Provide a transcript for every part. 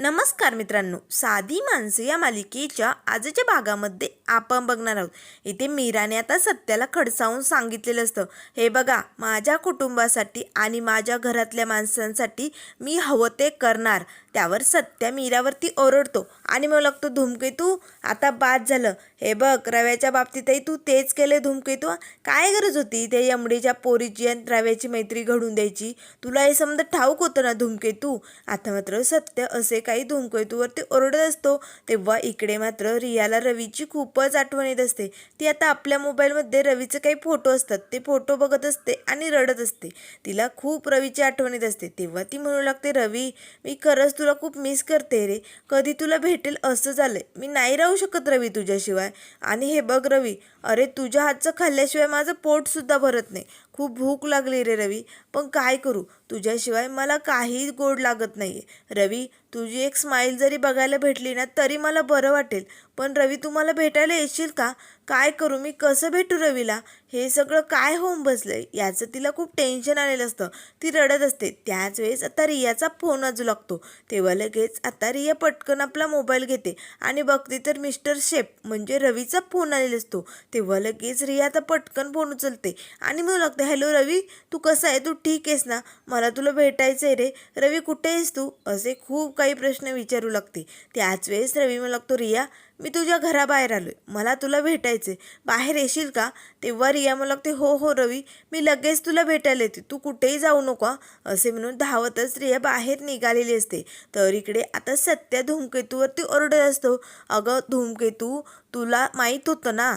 नमस्कार मित्रांनो साधी माणसे या मालिकेच्या आजच्या भागामध्ये आपण बघणार आहोत. इथे मीराने आता सत्याला खडसावून सांगितलेलं असतं. हे बघा माझ्या कुटुंबासाठी आणि माझ्या घरातल्या माणसांसाठी मी हवं ते करणार. त्यावर सत्या मीरावरती ओरडतो आणि मग लागतो धूमकेतू आता बाद झालं. हे बघ रव्याच्या बाबतीतही तू तेच केले धूमकेतू काय गरज होती त्या यमडीच्या पोरीची आणि रव्याची मैत्री घडून द्यायची? तुला हे समजा ठाऊक होतं ना धूमकेतू आता मात्र सत्य असे काही धूमकेतूवरती ओरडत असतो. तेव्हा इकडे मात्र रियाला रवीची खूपच आठवण येत असते. ती आता आपल्या मोबाईलमध्ये रवीचे काही फोटो असतात. ते फोटो बघत असते आणि रडत असते. तिला खूप रवीची आठवण येत असते. तेव्हा ती म्हणू लागते रवी मी खरंच तुला खूप मिस करते रे. कधी तुला भेटेल असं झालंय. मी नाही राहू शकत रवी तुझ्याशिवाय. आणि हे बघ रवी अरे तुझ्या हातचं खाल्ल्याशिवाय माझं पोटसुद्धा भरत नाही. खूप भूक लागली रे रवी. पण काय करू? तुझ्याशिवाय मला काही गोड लागत नाही रवी तुझी एक स्माईल जरी बघायला भेटली ना तरी मला बरं वाटेल. पण रवी तुम्हाला भेटायला येशील का? काय करू? मी कसं भेटू रवीला? हे सगळं काय होऊन बसलंय? याचं तिला खूप टेन्शन आलेलं असतं. ती रडत असते. त्याच वेळेस आता रियाचा फोन वाजू लागतो. तेव्हा लगेच आता रिया पटकन आपला मोबाईल घेते आणि बघते तर मिस्टर शेप म्हणजे रवीचा फोन आलेला असतो. तेव्हा लगेच रिया आता पटकन फोन उचलते आणि म्हणू लागते हॅलो रवी तू कसा आहे? तू ठीक आहेस ना? मला तुला भेटायचं आहे रे. रवी कुठे आहेस तू? असे खूप काही प्रश्न विचारू लागते. त्याच वेळेस रवी मला लागतो रिया मी तुझ्या घराबाहेर आलो आहे मला तुला भेटायचं आहे बाहेर येशील का? तेव्हा रिया मला लागते हो हो रवी मी लगेच तुला भेटायला येते. तू कुठेही जाऊ नको असे म्हणून धावतच रिया बाहेर निघालेली असते. तर इकडे आता सत्या धूमकेतूवरती ओरडत असतो. अगं धूमकेतू तुला माहीत होतं ना?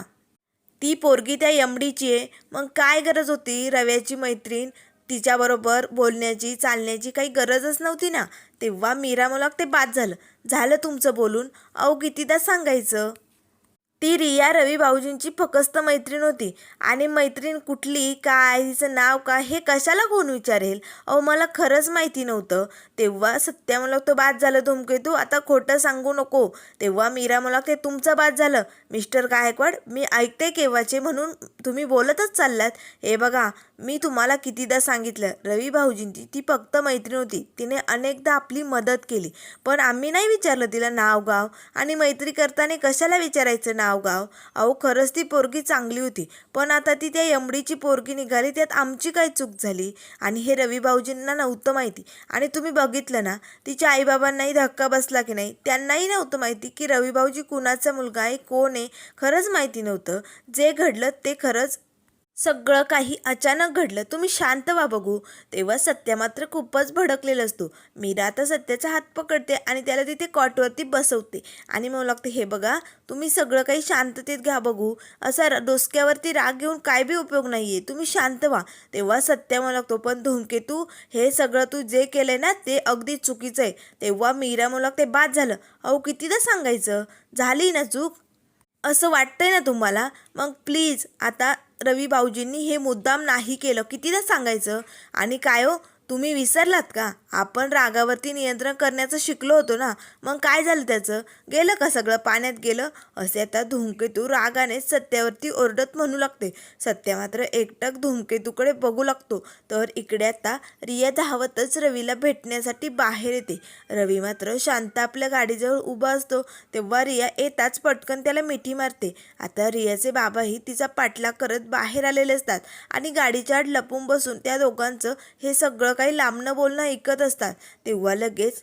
ती पोरगी त्या यमडीची आहे. मग काय गरज होती रव्याची मैत्रीण? तिच्याबरोबर बोलण्याची चालण्याची काही गरजच नव्हती ना. तेव्हा मीरा मला ते बाद झालं. झालं तुमचं बोलून. अहो कितीदा सांगायचं. ती रिया रवी भाऊजींची फकस्त मैत्रीण होती. आणि मैत्रीण कुठली काय हिचं नाव काय हे कशाला कोण विचारेल? अहो मला खरंच माहिती नव्हतं. तेव्हा सत्या मला तो बाद झालं धुमकेतू आता खोटं सांगू नको. तेव्हा मीरा मला ते तुमचं बाद झालं. मिस्टर गायकवाड मी ऐकते केव्हाचे म्हणून तुम्ही बोलतच चाललात. हे बघा मी तुम्हाला कितीदा सांगितलं रवी भाऊजींची. ती फक्त मैत्रीण होती. तिने अनेकदा आपली मदत केली. पण आम्ही नाही विचारलं तिला नाव गाव आणि मैत्री करताना कशाला विचारायचं नाव गाव? अहो खरंच ती पोरगी चांगली होती. पण आता ती त्या यमडीची पोरगी निघाली. त्यात आमची काय चूक झाली? आणि हे रवी भाऊजींना नव्हतं माहिती. आणि तुम्ही बघितलं ना तिच्या आईबाबांनाही धक्का बसला की नाही? त्यांनाही नव्हतं माहिती की रवी भाऊजी कुणाचा मुलगा आहे कोण आहे? खरंच माहिती नव्हतं. जे घडलं ते खरंच सगळं काही अचानक घडलं. तुम्ही शांत व्हा बघू. तेव्हा सत्या मात्र खूपच भडकलेला असतो. मीरा आता सत्याचा हात पकडते आणि त्याला तिथे कॉटवरती बसवते. आणि मग लागते हे बघा तुम्ही सगळं काही शांततेत घ्या बघू. असा डोसक्यावरती राग घेऊन काय बी उपयोग नाही आहे तुम्ही शांत व्हा. तेव्हा सत्या मला लागतो पण धूमकेतू हे सगळं तू जे केलंय ना ते अगदी चुकीचं आहे. तेव्हा मीरा मला लागते बाद झालं. अहो कितीदा सांगायचं? झाली ना चूक? असं वाटतंय ना तुम्हाला? मग प्लीज आता रवी भाऊजींनी हे मुद्दाम नाही केलं. कितीदा सांगायचं? आणि काय हो? तुम्ही विसरलात का? आपण रागावरती नियंत्रण करण्याचं शिकलो होतो ना. मग काय झालं त्याचं? गेलं का सगळं? पाण्यात गेलं? असे आता धूमकेतू रागाने सत्यावरती ओरडत म्हणू लागते. सत्या मात्र एकटक धूमकेतूकडे बघू लागतो. तर इकडे आता रिया धावतच रवीला भेटण्यासाठी बाहेर येते. रवी मात्र शांत आपल्या गाडीजवळ उभा असतो. तेव्हा रिया येताच पटकन त्याला मिठी मारते. आता रियाचे बाबाही तिचा पाठलाग करत बाहेर आलेले असतात. आणि गाडीच्या आड लपून बसून त्या दोघांचं हे सगळं काही लांबणं बोलणं ऐकत असतात. तेव्हा लगेच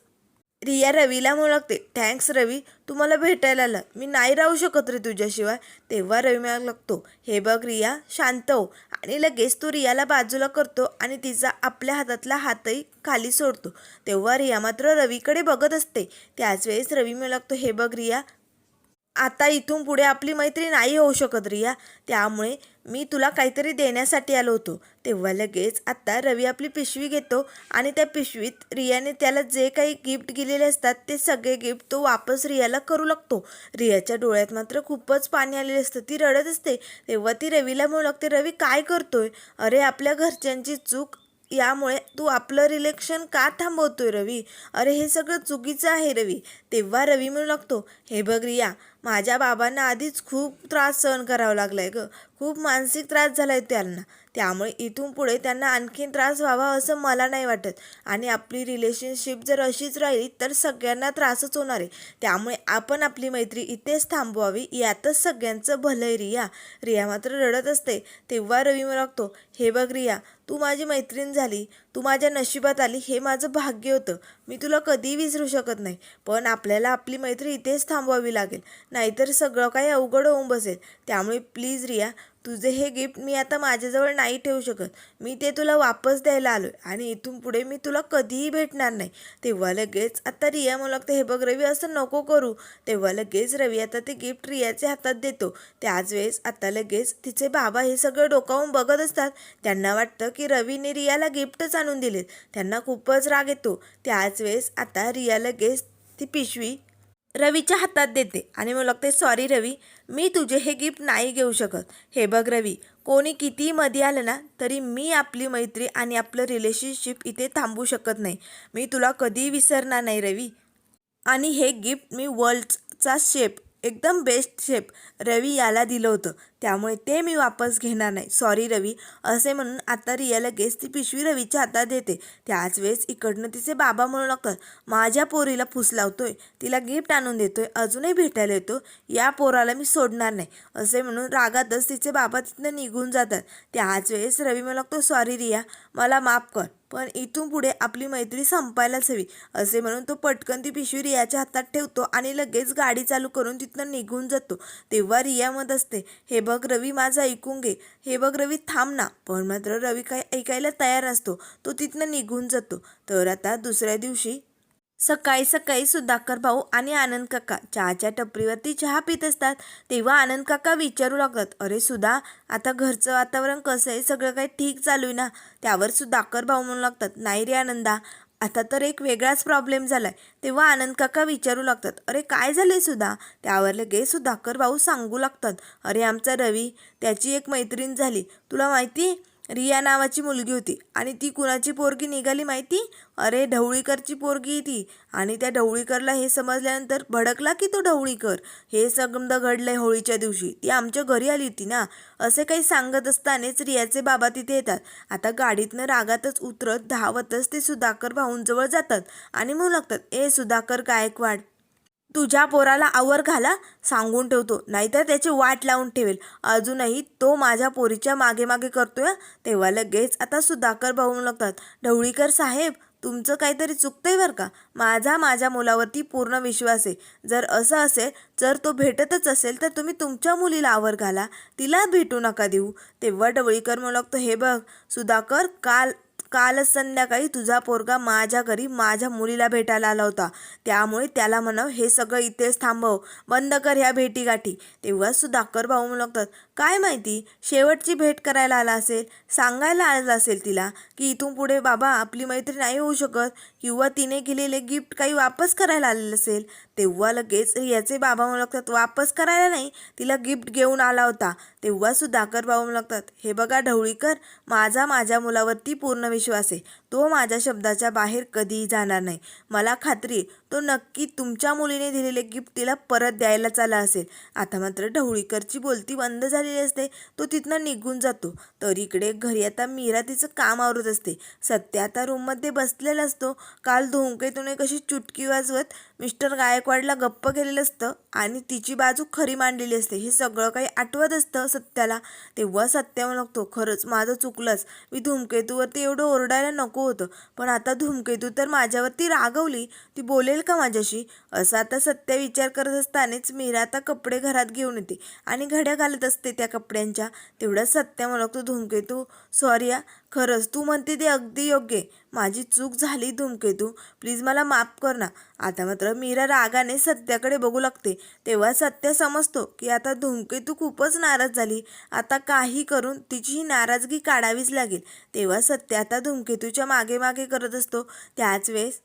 रिया रवीला म्हणू लागते थँक्स रवी. तू मला भेटायला आला. मी नाही राहू शकत रे तुझ्याशिवाय. तेव्हा रवी मला लागतो हे बघ रिया शांत हो. आणि लगेच तो रियाला बाजूला करतो आणि तिचा आपल्या हातातला हातही खाली सोडतो. तेव्हा रिया मात्र रवीकडे बघत असते. त्याच वेळेस रवी मला लागतो हे बघ रिया आता इथून पुढे आपली मैत्री नाही होऊ शकत रिया. त्यामुळे मी तुला काहीतरी देण्यासाठी आलो होतो. तेव्हा लगेच आता रवी आपली पिशवी घेतो आणि त्या पिशवीत रियाने त्याला जे काही गिफ्ट दिलेले असतात ते सगळे गिफ्ट तो वापस रियाला करू लागतो. रियाच्या डोळ्यात मात्र खूपच पाणी आलेले असतं. ती रडत असते. तेव्हा ती रवीला म्हणू लागते रवी काय करतोय? अरे आपल्या घरच्यांची चूक यामुळे तू आपलं रिलेक्शन का थांबवतोय रवी? अरे हे सगळं चुकीचं आहे रवी. तेव्हा रवी म्हणू लागतो हे बघ रिया माझ्या बाबांना आधीच खूप त्रास सहन करावा लागलाय ग. खूप मानसिक त्रास झालाय त्यांना. त्यामुळे इथून पुढे त्यांना आणखीन त्रास व्हावा असं मला नाही वाटत. आणि आपली रिलेशनशिप जर अशीच राहिली तर सगळ्यांना त्रासच होणार आहे. त्यामुळे आपण आपली मैत्री इथेच थांबवावी. यातच सगळ्यांचं भलं आहे रिया. रिया मात्र रडत असते. तेव्हा रवी मला लागतो हे बघ रिया तू माझी मैत्रीण झाली. तू माझ्या नशिबात आली. हे माझं भाग्य होतं. मी तुला कधीही विसरू शकत नाही. पण आपल्याला आपली मैत्री इथेच थांबवावी लागेल. नाहीतर सगळं काही अवघड होऊन बसेल. त्यामुळे प्लीज रिया तुझे हे गिफ्ट मी आता माझ्याजवळ नाही ठेवू शकत. मी ते तुला वापस द्यायला आलो आहे आणि इथून पुढे मी तुला कधीही भेटणार नाही. तेव्हा लगेच आता रिया मला लागतं हे बघ रवी असं नको करू. तेव्हा लगेच रवी आता ते गिफ्ट रियाच्या हातात देतो. त्याच वेळेस आता लगेच तिचे बाबा हे सगळं डोकावून बघत असतात. त्यांना वाटतं की रवीने रियाला गिफ्टच आणून दिलेत. त्यांना खूपच राग येतो. त्याच वेळेस आता रिया लगेच ती पिशवी रवीच्या हातात देते आणि मग लागते सॉरी रवी मी तुझे हे गिफ्ट नाही घेऊ शकत. हे बघ रवी कोणी कितीही मध्ये आलं ना तरी मी आपली मैत्री आणि आपलं रिलेशनशिप इथे थांबू शकत नाही. मी तुला कधीही विसरणार नाही रवी. आणि हे गिफ्ट मी वर्ल्डचा शेप एकदम बेस्ट शेप रवी याला दिलं होतं. त्यामुळे ते मी वापस घेणार नाही. सॉरी रवी. असे म्हणून आता रिया लगेच ती पिशवी रवीच्या हातात देते. त्याच वेळेस इकडनं तिचे बाबा म्हणू लागतात माझ्या पोरीला फुस लावतोय. तिला गिफ्ट आणून देतोय. अजूनही भेटायला येतो. या पोराला मी सोडणार नाही. असे म्हणून रागातच तिचे बाबा तिथनं निघून जातात. त्याच वेळेस रवी म्हणू लागतो सॉरी रिया. मला माफ कर. पण इथून पुढे आपली मैत्री संपायलाच हवी. असे म्हणून तो पटकन ती पिशवी रियाच्या हातात ठेवतो आणि लगेच गाडी चालू करून तिथनं निघून जातो. तेव्हा रिया मत असते हे बघ रवी माझं ऐकून घे. हे बघ रवी थांब ना. पण मात्र रवी काय ऐकायला तयार असतो. तो तिथनं निघून जातो. तर आता दुसऱ्या दिवशी सकाळी सकाळी सुधाकर भाऊ आणि आनंद काका चहाच्या टपरीवरती चहा पित असतात. तेव्हा आनंद काका विचारू लागतात अरे सुधा आता घरचं वातावरण कसं आहे? सगळं काही ठीक चालू आहे ना? त्यावर सुधाकर भाऊ म्हणू लागतात नाही रे आनंदा आता तर एक वेगळाच प्रॉब्लेम झालाय. तेव्हा आनंद काका विचारू लागतात अरे काय झाले सुद्धा त्यावर लगेच सुधाकर भाऊ सांगू लागतात. अरे आमचा रवी त्याची एक मैत्रीण झाली. तुला माहिती रिया नावाची मुलगी होती. आणि ती कुणाची पोरगी निघाली माहिती? अरे ढवळीकरची पोरगी ती. आणि त्या ढवळीकरला हे समजल्यानंतर भडकला की तो ढवळीकर? हे सगळं घडलंय होळीच्या दिवशी. ती आमच्या घरी आली होती ना? असे काही सांगत असतानाच रियाचे बाबा तिथे येतात. आता गाडीतनं रागातच उतरत धावतच ते सुधाकर भाऊंजवळ जातात आणि म्हणू लागतात ए सुधाकर गायकवाड तुझ्या पोराला आवर घाला सांगून ठेवतो. नाहीतर त्याची वाट लावून ठेवेल. अजूनही तो माझ्या पोरीच्या मागे मागे करतोय तेव्हा लगेच आता सुधाकर भाऊ लागतात. ढवळीकर साहेब तुमचं काहीतरी चुकतंय बरं का? माझा माझ्या मुलावरती पूर्ण विश्वास आहे. जर असं असेल जर तो भेटतच असेल तर तुम्ही तुमच्या मुलीला आवर घाला. तिला भेटू नका देऊ. तेव्हा ढवळीकर म्हणू लागतो हे बघ सुधाकर काल कालच संध्याकाळी तुझा पोरगा माझ्या घरी माझ्या मुलीला भेटायला आला होता. त्यामुळे त्याला म्हणाव हे सगळं इथेच थांबव. बंद कर ह्या भेटीगाठी. तेव्हा सुधाकर भाऊ म्हणू लागतात काय माहिती शेवटची भेट करायला आला असेल सांगायला आला असेल तिला की इथून पुढे बाबा आपली मैत्री नाही होऊ शकत किंवा तिने केलेले गिफ्ट काही वापस करायला आलेलं असेल तेव्हा लगेच रियाचे बाबा म्हणू लागतात वापस करायला नाही तिला गिफ्ट घेऊन आला होता. तेव्हा सुधाकर बाबा म्हणू लागतात हे बघा ढवळीकर माझा माझ्या मुलावरती पूर्ण विश्वास आहे. तो माझ्या शब्दाच्या बाहेर कधीही जाणार नाही. मला खात्री तो नक्की तुमच्या मुलीने दिलेले गिफ्ट तिला परत द्यायलाच आला असेल. आता मात्र ढवळीकरची बोलती बंद झालेली असते. तो तिथनं निघून जातो. तर इकडे घरी आता मीरा तिचं काम आवरत असते. सत्य आता रूममध्ये बसलेला असतो. काल धोंकेतुने कशी चुटकी वाजवत मिस्टर गायकवाडला गप्प केलेलं असतं आणि तिची बाजू खरी मांडलेली असते. हे सगळं काही आठवत असतं सत्याला. तेव्हा सत्य म्हणतो खरंच माझं चुकलंच. मी धूमकेतूवरती एवढं ओरडायला नको होतं. पण आता धूमकेतू तर माझ्यावरती रागवली. ती बोलेल का माझ्याशी? असा आता सत्य विचार करत असतानाच मीरा आता कपडे घरात घेऊन येते आणि घड्या घालत असते त्या कपड्यांच्या. तेवढ्या सत्य म्हणतो धूमकेतू. सॉरी या खरंच तू म्हणते ते अगदी योग्य माझी चूक झाली धूमकेतू. प्लीज मला माफ कर ना. आता मात्र मीरा रागाने सत्याकडे बघू लागते. तेव्हा सत्य समजतो की आता धूमकेतू खूपच नाराज झाली. आता काही करून तिची ही नाराजगी काढावीच लागेल. तेव्हा सत्य आता धूमकेतूच्या मागे मागे करत असतो. त्याच वेळेस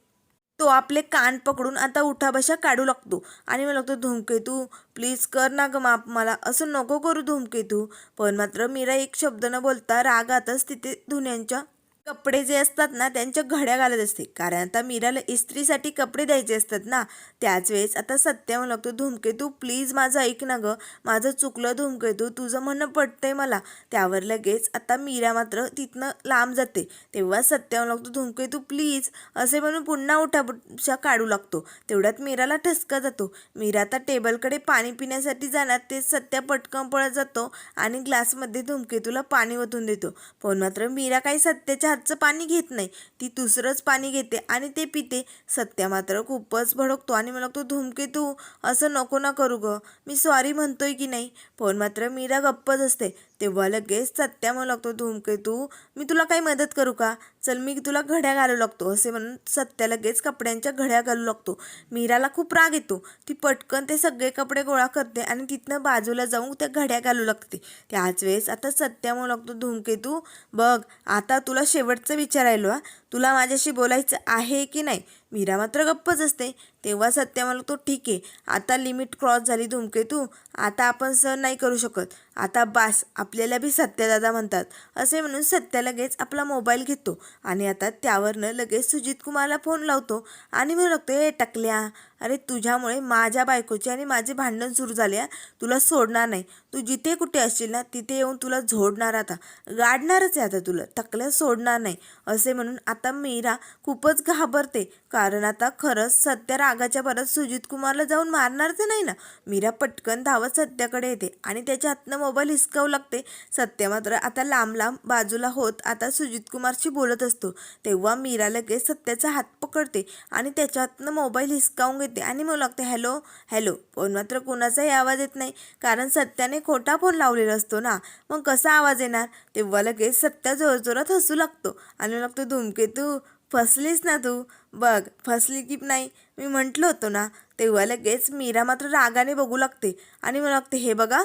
तो आपले कान पकडून आता उठाबशा काढू लागतो. आणि मला लागतो धूमकेतू प्लीज कर ना ग माप मला. असं नको करू धूमकेतू पण मात्र मीरा एक शब्द न बोलता रागातच तिथे धुन्यांच्या कपडे जे असतात ना त्यांच्या घड्या घालत असते. कारण आता मीराला इस्त्रीसाठी कपडे द्यायचे असतात ना त्याच वेळेस आता सत्या म्हणू लागतो धूमकेतू प्लीज माझं ऐक ना गं. माझं चुकलं धूमकेतू तुझं म्हणणं पटतंय मला. त्यावर लगेच आता मीरा मात्र तिथनं लांब जाते. तेव्हा सत्या म्हणू लागतो धूमकेतू प्लीज. असे म्हणून पुन्हा उठाबुशा काढू लागतो. तेवढ्यात मीराला ठसका जातो. मीरा आता टेबलकडे पाणी पिण्यासाठी जाणार ते सत्या पटकन पळत जातो आणि ग्लासमध्ये धूमकेतूला पाणी ओतून देतो. पण मात्र मीरा काही सत्याच्या हातचं पाणी घेत नाही. ती दुसरंच पाणी घेते आणि ते पिते. सत्या मात्र खूपच भडकतो आणि मला तो धूमकेतू असं नको ना करू ग. मी सॉरी म्हणतोय की नाही पण मात्र मीरा गप्पच असते. तेव्हा लगेच सत्या म्हणू लागतो धूमकेतू मी तुला काही मदत करू का? चल मी तुला घड्या घालू लागतो असे म्हणून सत्या लगेच कपड्यांच्या घड्या घालू लागतो. मीराला खूप राग येतो. ती पटकन ते सगळे कपडे गोळा करते आणि तिथनं बाजूला जाऊन त्या घड्या घालू लागते. त्याच वेळेस आता सत्या म्हणू लागतो धूमकेतू बघ आता तुला शेवटचं विचारायलो हा. तुला माझ्याशी बोलायचं आहे की नाही? मीरा मात्र गप्पच असते. तेव्हा सत्या मला तो ठीक आहे आता लिमिट क्रॉस झाली धूमकेतू आता आपण सहन नाही करू शकत. आता बास आपल्याला बी सत्यदादा म्हणतात. असे म्हणून सत्या लगेच आपला मोबाईल घेतो आणि आता त्यावरनं लगेच सुजित कुमारला फोन लावतो आणि म्हणू लागतो ए टकल्या अरे तुझ्यामुळे माझ्या बायकोची आणि माझे भांडण सुरू झाले तुला सोडणार नाही. तू जिथे कुठे असशील ना तिथे येऊन तुला झोडणार आता. गाडणारच आहे आता तुला. टकल्या सोडणार नाही. असे म्हणून आता मीरा खूपच घाबरते. कारण आता खरंच सत्या राग रागाच्या परत सुजित कुमारला जाऊन मारणारच नाही ना. मीरा पटकन धावत सत्याकडे येते आणि त्याच्या हातनं मोबाईल हिसकावू लागते. सत्य मात्र आता लांब लांब बाजूला होत आता सुजित कुमारशी बोलत असतो. तेव्हा मीरा लगेच सत्याचा हात पकडते आणि त्याच्या हातनं मोबाईल हिसकावून घेते आणि मग लागते हॅलो हॅलो फोन मात्र कोणाचाही आवाज येत नाही. कारण सत्याने खोटा फोन लावलेला असतो ना. मग कसा आवाज येणार? तेव्हा लगेच सत्या जोरजोरात हसू लागतो आणि लागतो धूमकेतू फसलीस ना तू? बघ फसली की नाही? मी म्हटलं होतं ना तेव्हा लगेच मीरा मात्र रागाने बघू लागते. आणि मला लागते हे बघा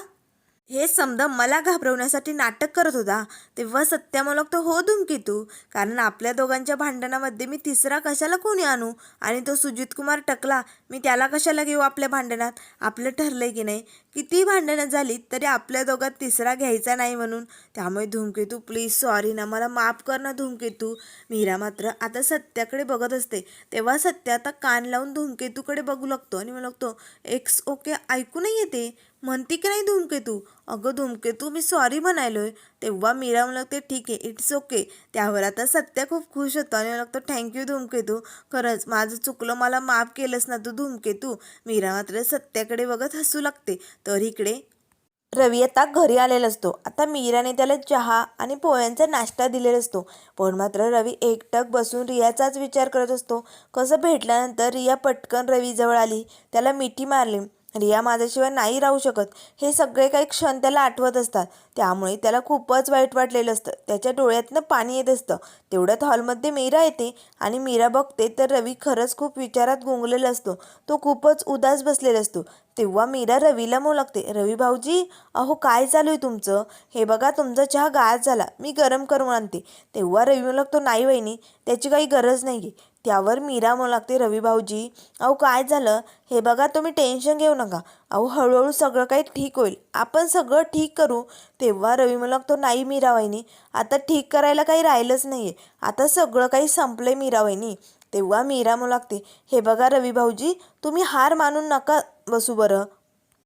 हे समजा मला घाबरवण्यासाठी नाटक करत होता तेव्हा सत्या मला हो धुमकेतू कारण आपल्या दोघांच्या भांडणामध्ये मी तिसरा कशाला कोणी आणू? आणि तो सुजित कुमार टकला मी त्याला कशाला घेऊ आपल्या भांडणात? आपलं ठरलंय की नाही? किती भांडणं झाली तरी आपल्या दोघात तिसरा घ्यायचा नाही म्हणून. त्यामुळे धूमकेतू प्लीज सॉरी ना मला माफ कर ना धूमकेतू मीरा मात्र आता सत्याकडे बघत असते. तेव्हा सत्या आता कान लावून धूमकेतूकडे बघू लागतो आणि मला लागतो एक्स ओके ऐकू नाही येते. म्हणते की नाही धूमकेतू? अगं धूमकेतू मी सॉरी म्हणायलोय तेव्हा मीरा मला लागते ठीक आहे इट्स ओके त्यावर आता सत्या खूप खुश होतो आणि मला लागतं थँक्यू धूमकेतू. खरंच माझं चुकलं मला माफ केलंस ना तू धूमकेतू. मीरा मात्र सत्याकडे बघत हसू लागते. तर इकडे रवी आता घरी आलेला असतो. आता मीराने त्याला चहा आणि पोह्यांचा नाश्ता दिलेला असतो. पण मात्र रवी एकटक बसून रियाचाच विचार करत असतो. कसं भेटल्यानंतर रिया पटकन रवीजवळ आली. त्याला मिठी मारली. रिया माझ्याशिवाय नाही राहू शकत. हे सगळे काही क्षण त्याला आठवत असतात. त्यामुळे त्याला खूपच वाईट वाटलेलं असतं. त्याच्या डोळ्यातनं पाणी येत असतं. तेवढ्यात हॉलमध्ये मीरा येते आणि मीरा बघते तर रवी खरंच खूप विचारात गुंगलेला असतो. तो खूपच उदास बसलेला असतो. तेव्हा मीरा रवीला मो लागते रवी भाऊजी अहो काय चालू आहे तुमचं? हे बघा तुमचा चहा गाळ झाला. मी गरम करून आणते. तेव्हा रवी म्हणू लागतो नाही वहिनी त्याची काही गरज नाही आहे त्यावर मीरा म्हणू लागते रवी भाऊजी अहो काय झालं? हे बघा तुम्ही टेन्शन घेऊ नका. अहो हळूहळू सगळं काही ठीक होईल. आपण सगळं ठीक करू. तेव्हा रवी म्हणू लागतो नाही मीरा वहिनी आता ठीक करायला काही राहिलंच नाही आहे आता सगळं काही संपलं आहे मीरा वहिनी. तेव्हा मीरा म्हणू लागते हे बघा रवी भाऊजी तुम्ही हार मानून नका बसू बरं.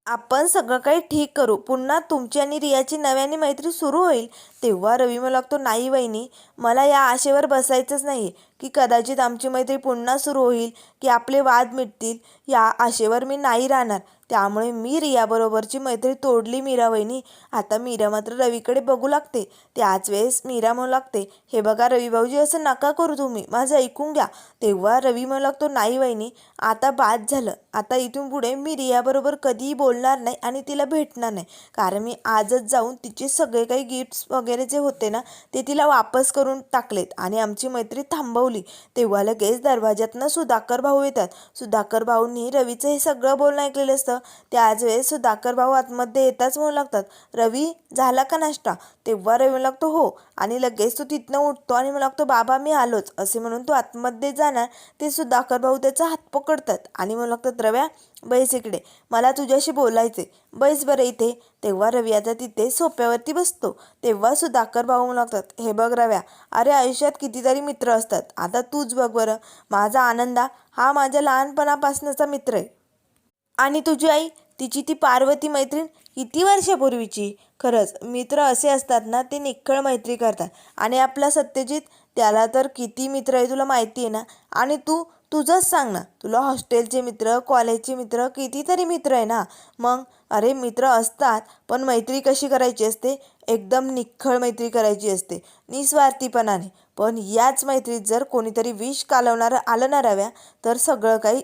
आपण सगळं काही ठीक करू. पुन्हा तुमची आणि रियाची नव्याने मैत्री सुरू होईल. तेव्हा रवी मला लागतो नाही वहिनी मला या आशेवर बसायचंच नाही की कदाचित आमची मैत्री पुन्हा सुरू होईल की आपले वाद मिटतील. या आशेवर मी नाही राहणार. त्यामुळे मी रियाबरोबरची मैत्री तोडली मीरा वहिनी. आता मीरा मात्र रवीकडे बघू लागते. त्याच वेळेस मीरा म्हणू लागते हे बघा रवी भाऊजी असं नका करू तुम्ही. माझं ऐकून घ्या. तेव्हा रवी म्हणू लागतो नाही वहिनी आता बाद झालं. आता इथून पुढे मी रियाबरोबर कधीही बोलणार नाही आणि तिला भेटणार नाही. कारण मी आजच जाऊन तिचे सगळे काही गिफ्ट्स वगैरे वगैरे जे होते ना ते तिला वापस करून टाकलेत. आणि आमची मैत्री थांबवली. तेव्हा लगेच दरवाज्यातनं सुधाकर भाऊ येतात. सुधाकर भाऊंनी रवीचं हे सगळं बोलणं ऐकलेलं असतं. त्याच वेळेस सुधाकर भाऊ आतमध्ये येताच म्हणू लागतात. रवी झाला का नाश्ता? तेव्हा रवी म्हणू लागतो हो. आणि लगेच तो तिथनं उठतो आणि म्हणू लागतो बाबा मी आलोच. असे म्हणून तो आतमध्ये जाणार. ते सुधाकर भाऊ त्याचा हात पकडतात. आणि म्हणू लागतात रव्या बैस इकडे मला तुझ्याशी बोलायचे बैस बरं इथे. तेव्हा रवी आता तिथे सोप्यावरती बसतो. तेव्हा सुधाकर भाऊ लागतात हे बघ रव्या अरे आयुष्यात कितीतरी मित्र असतात. आता तूच बघ बरं. माझा आनंदा हा माझ्या लहानपणापासूनचा मित्र आहे. आणि तुझी आई? तिची ती पार्वती मैत्रीण किती वर्षापूर्वीची? खरंच मित्र असे असतात ना ते निखळ मैत्री करतात. आणि आपला सत्यजित त्याला तर किती मित्र आहे तुला माहिती आहे ना? आणि तू तुझंच सांग ना तुला हॉस्टेलचे मित्र कॉलेजचे मित्र कितीतरी मित्र आहे ना? मग? अरे मित्र असतात पण मैत्री कशी करायची असते? एकदम निखळ मैत्री करायची असते निस्वार्थीपणाने. पण याच मैत्रीत जर कोणीतरी विष कालवणारं आलं ना रव्या तर सगळं काही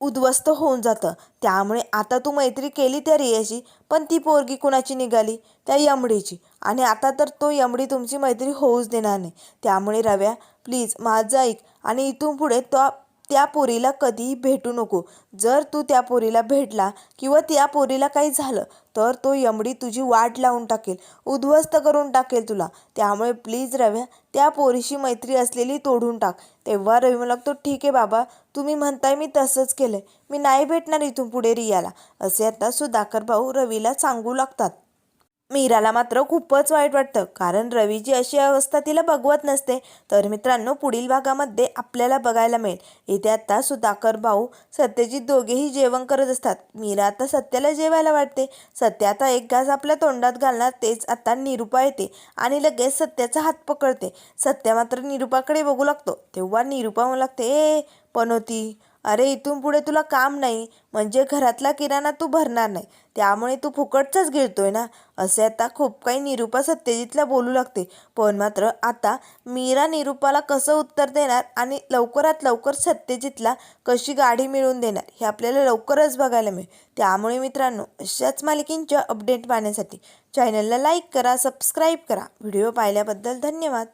उद्ध्वस्त होऊन जातं. त्यामुळे आता तू मैत्री केली त्या रियाशी पण ती पोरगी कुणाची निघाली? त्या यमडीची. आणि आता तर तो यमडी तुमची मैत्री होऊच देणार नाही. त्यामुळे रव्या प्लीज माझं ऐक. आणि इथून पुढे तो त्या पोरीला कधीही भेटू नको. जर तू त्या पोरीला भेटला किंवा त्या पोरीला काही झालं तर तो यमडी तुझी वाट लावून टाकेल उद्ध्वस्त करून टाकेल तुला. त्यामुळे प्लीज रव्या त्या पोरीशी मैत्री असलेली तोडून टाक. तेव्हा रवी मला तो ठीक आहे बाबा तुम्ही म्हणताय मी तसंच केलंय. मी नाही भेटणार इथून पुढे रियाला. असे आता सुधाकर भाऊ रवीला सांगू लागतात. मीराला मात्र खूपच वाईट वाटतं. कारण रवीची अशी अवस्था तिला बघवत नसते. तर मित्रांनो पुढील भागामध्ये आपल्याला बघायला मिळेल. इथे आता सुधाकर भाऊ सत्यजित दोघेही जेवण करत असतात. मीरा आता सत्याला जेवायला वाटते सत्य आता एक घास आपल्या तोंडात घालणार तेच आता निरुपा येते आणि लगेच सत्याचा हात पकडते. सत्य मात्र निरुपाकडे बघू लागतो. तेव्हा निरुपा म्हणू लागते ए पनोती अरे इथून पुढे तुला काम नाही. म्हणजे घरातला किराणा तू भरणार नाही. त्यामुळे तू फुकटचाच गिळतोय ना? असे आता खूप काही निरुपा सत्यजितला बोलू लागते. पण मात्र आता मीरा निरुपाला कसं उत्तर देणार आणि लवकरात लवकर सत्यजितला कशी गाडी मिळवून देणार हे आपल्याला लवकरच बघायला मिळेल. त्यामुळे मित्रांनो अशाच मालिकेंच्या अपडेट पाहण्यासाठी चॅनलला लाईक करा सबस्क्राईब करा. व्हिडिओ पाहिल्याबद्दल धन्यवाद.